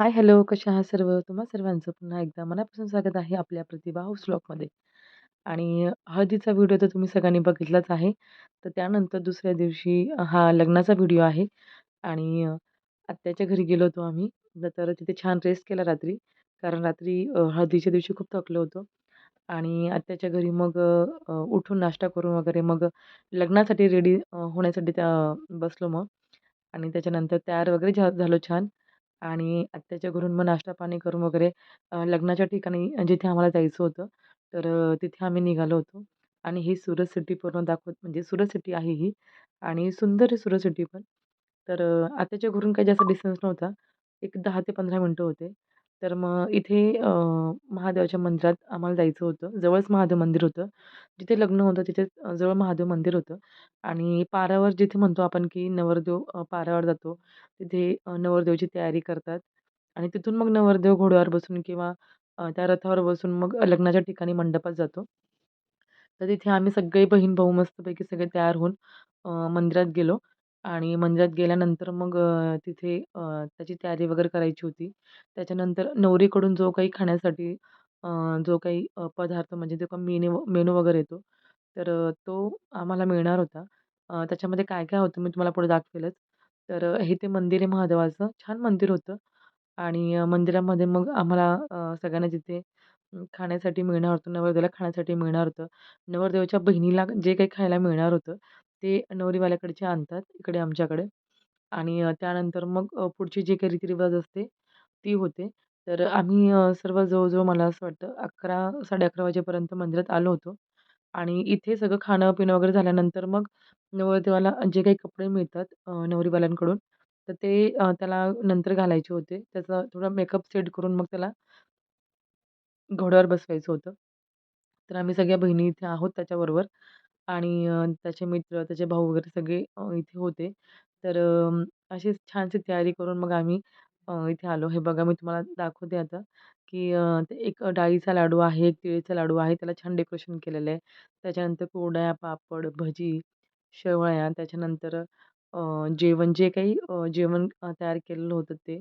हाय, hello. कसे आहात सर्व? तुम्हा सर्वांचं पुन्हा एकदा मनापासून स्वागत आहे आपल्या प्रतिभा हाऊस व्लॉगमध्ये. आणि हळदीचा व्हिडिओ तर तुम्ही सगळ्यांनी बघितलाच आहे. तर त्यानंतर दुसऱ्या दिवशी हा लग्नाचा व्हिडिओ आहे आणि आत्याच्या घरी गेलो होतो आम्ही. तर तिथे छान रेस्ट केला रात्री. कारण रात्री हळदीच्या दिवशी खूप थकलो होतो आणि आत्याच्या घरी मग उठून नाश्ता करून वगैरे मग लग्नासाठी रेडी होण्यासाठी त्या बसलो मग आणि त्याच्यानंतर तयार वगैरे झा झालो छान आणि आत्याच्या घरून मग नाश्ता पाणी करून वगैरे लग्नाच्या ठिकाणी जिथे आम्हाला जायचं होतं, तर तिथे आम्ही निघालो होतो आणि ही सुरत सिटी पूर्ण दाखवत म्हणजे सुरत सिटी आहे ही आणि सुंदर आहे सुरत सिटी पण. तर आत्याच्या घरून काही जास्त डिस्टन्स नव्हता. एक दहा ते पंधरा मिनटं होते. तर मग इथे महादेवाच्या मंदिरात आम्हाला जायचं होतं. जवळच महादेव मंदिर होतं. जिथे लग्न होतं तिथे जवळ महादेव मंदिर होतं आणि पारावर जिथे म्हणतो आपण की नवरदेव पारावर जातो. तिथे नवरदेवची नवरदेवाची तयारी करतात आणि तिथून मग नवरदेव घोड्यावर बसून किंवा त्या रथावर बसून मग लग्नाच्या ठिकाणी मंडपात जातो. तर तिथे आम्ही सगळे बहीण-भाऊ मस्तपैकी सगळे तयार होऊन मंदिरात गेलो आणि मंदिरात गेल्यानंतर मग अ, तिथे अ, त्याची तयारी वगैरे करायची होती. त्याच्यानंतर नवरीकडून जो काही खाण्यासाठी अ, जो काही अ, पदार्थ म्हणजे जो काही मेनू मेनू वगैरे येतो, तर अ, तो आम्हाला मिळणार होता. अ, त्याच्यामध्ये काय-काय होतं मी तुम्हाला पुढे दाखवेलच. तर अ, हे ते मंदिर आहे महादेवाचं. छान मंदिर होतं आणि अ, मंदिरामध्ये मग आम्हाला अ, सगळ्यांना जिथे अं, खाण्यासाठी मिळणार होतं, नवरदेवाला खाण्यासाठी मिळणार होतं. नवरदेवाच्या बहिणीला जे काही खायला मिळणार होतं, ते नवरीवाल्याकडचे आणतात इकडे आमच्याकडे आणि त्यानंतर मग पुढची जी काही रीतिरिवाज असते, ती होते. तर आम्ही सर्व जवळजवळ मला असं वाटतं 11 11:30 वाजेपर्यंत मंदिरात आलो होतो आणि इथे सगळं खाणं-पिणं वगैरे झाल्यानंतर मग नवरदेवाला जे काही कपडे मिळतात नवरीवाल्यांकडून, तर ते त्याला नंतर घालायचे होते. त्याचा थोडा मेकअप सेट करून मग त्याला घोड्यावर बसवायचं होतं. तर आम्ही सगळ्या बहिणी इथे आहोत त्याच्याबरोबर आणि त्याचे मित्र, त्याचे भाऊ वगैरे सगळे इथे होते. तर अशीच छानशी तयारी करून मग आम्ही इथे आलो. हे बघा मी तुम्हाला दाखवते आता, की ते एक डाळीचा लाडू आहे, एक तिळीचा लाडू आहे. त्याला छान डेकोरेशन केलेलं आहे. त्याच्यानंतर कुरडया, पापड, भजी, शेवया, त्याच्यानंतर जेवण जे काही जेवण तयार केलेलं होतं ते.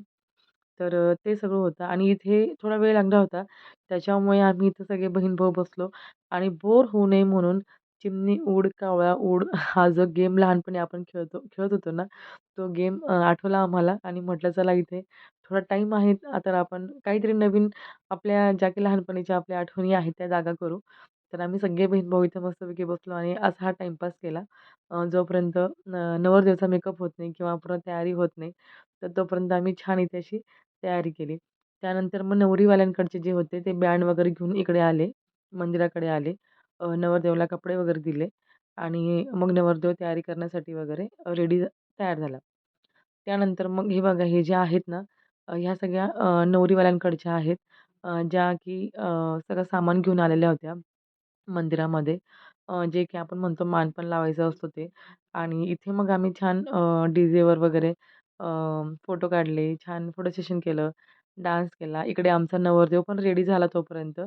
तर ते सगळं होतं आणि इथे थोडा वेळ लागला होता. त्याच्यामुळे आम्ही इथं सगळे बहीण-भाऊ बसलो आणि बोर होऊ नये म्हणून चिमणी उड, कावळा उड हा जो गेम लहानपणी आपण खेळतो खेळत होतो ना, तो गेम आठवला आम्हाला आणि म्हटलं चला इथे थोडा टाईम आहे, तर आपण काहीतरी नवीन आपल्या ज्या काही लहानपणीच्या आपल्या आठवणी आहेत त्या जागा करू. तर आम्ही सगळे बहीण-भाऊ इथे मस्तपैकी बसलो आणि असा हा टाईमपास केला. जोपर्यंत नवरदेवचा मेकअप होत नाही किंवा पूर्ण तयारी होत नाही, तर तोपर्यंत आम्ही छान इथे अशी तयारी केली. त्यानंतर मग नवरीवाल्यांकडचे जे होते ते बँड वगैरे घेऊन इकडे आले, मंदिराकडे आले. नवरदेवाला कपडे वगैरे दिले आणि मग नवरदेव तयारी करण्यासाठी वगैरे रेडी तयार झाला. त्यानंतर मग हे बघा हे जे आहेत ना, ह्या सगळ्या नवरीवाल्यांकडच्या आहेत. ज्या की सगळं सामान घेऊन आलेल्या होत्या मंदिरामध्ये. जे की आपण म्हणतो मान पण लावायचं असतो ते आणि इथे मग आम्ही छान डी-जेवर वगैरे फोटो काढले, छान फोटो सेशन केलं, डान्स केला. इकडे आमचा नवरदेव पण रेडी झाला तोपर्यंत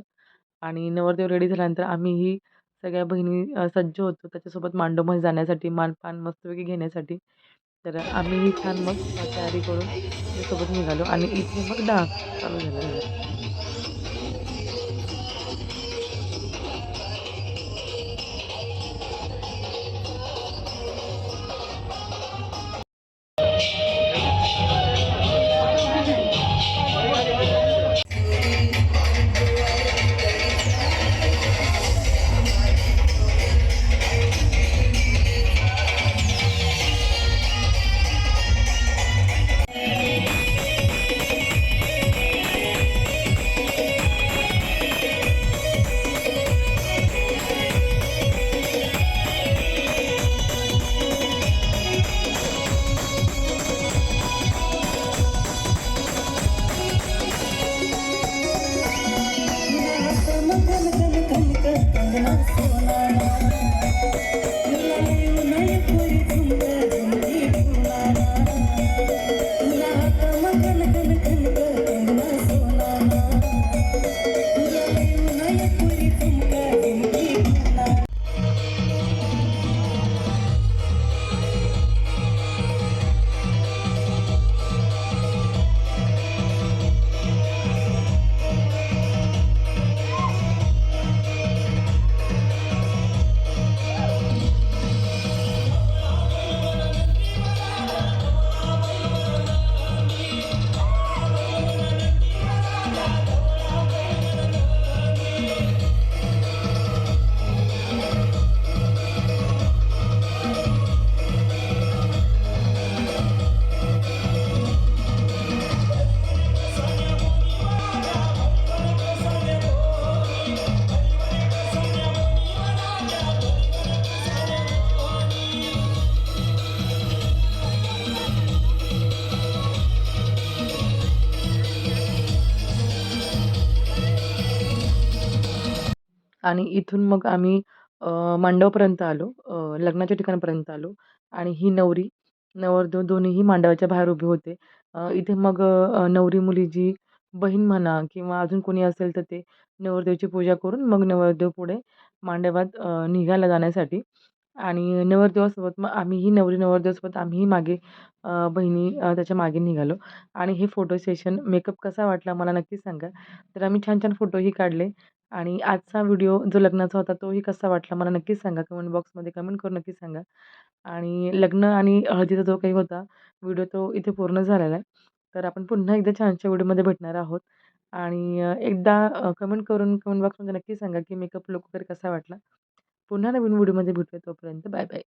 आणि नवरदेव रेडी झाल्यानंतर आम्हीही सगळ्या बहिणी सज्ज होतो त्याच्यासोबत मांडोमध्ये जाण्यासाठी, मानपान मस्तपैकी घेण्यासाठी. तर आम्हीही छान मग तयारी करून त्याच्यासोबत निघालो आणि इथे मग डान्स चालू झाला. आणि इथून मग आम्ही मांडवापर्यंत आलो. लग्नाच्या ठिकाणापर्यंत आलो आणि ही नवरी, नवरदेव दोन्हीही मांडवाच्या बाहेर उभे होते. इथे मग नवरी नवरी मुलीची बहीण म्हणा किंवा अजून कोणी असेल तर ते नवरदेवाची पूजा करून मग नवरदेव पुढे मांडवात निघायला निघाला जाण्यासाठी आणि नवरदेवासोबत मग आम्हीही नवरी नवरदेवासोबत आम्हीही मागे बहिणी त्याच्यामागे निघालो आणि हे फोटो सेशन मेकअप कसा वाटला मला नक्की सांगा. तर आम्ही छान-छान फोटोही काढले आणि आजचा व्हिडिओ जो लग्नाचा होता तोही कसा वाटला मला नक्कीच सांगा. कमेंट बॉक्समध्ये कमेंट करून नक्की सांगा. आणि लग्न आणि हळदीचा जो काही होता व्हिडिओ तो इथे पूर्ण झालेला आहे. तर आपण पुन्हा एकदा छानशा व्हिडिओमध्ये भेटणार आहोत आणि एकदा कमेंट करून कमेंट बॉक्समध्ये नक्की सांगा की मेकअप लूक वगैरे कसा वाटला. पुन्हा नवीन व्हिडिओमध्ये भेटूया तोपर्यंत बाय बाय.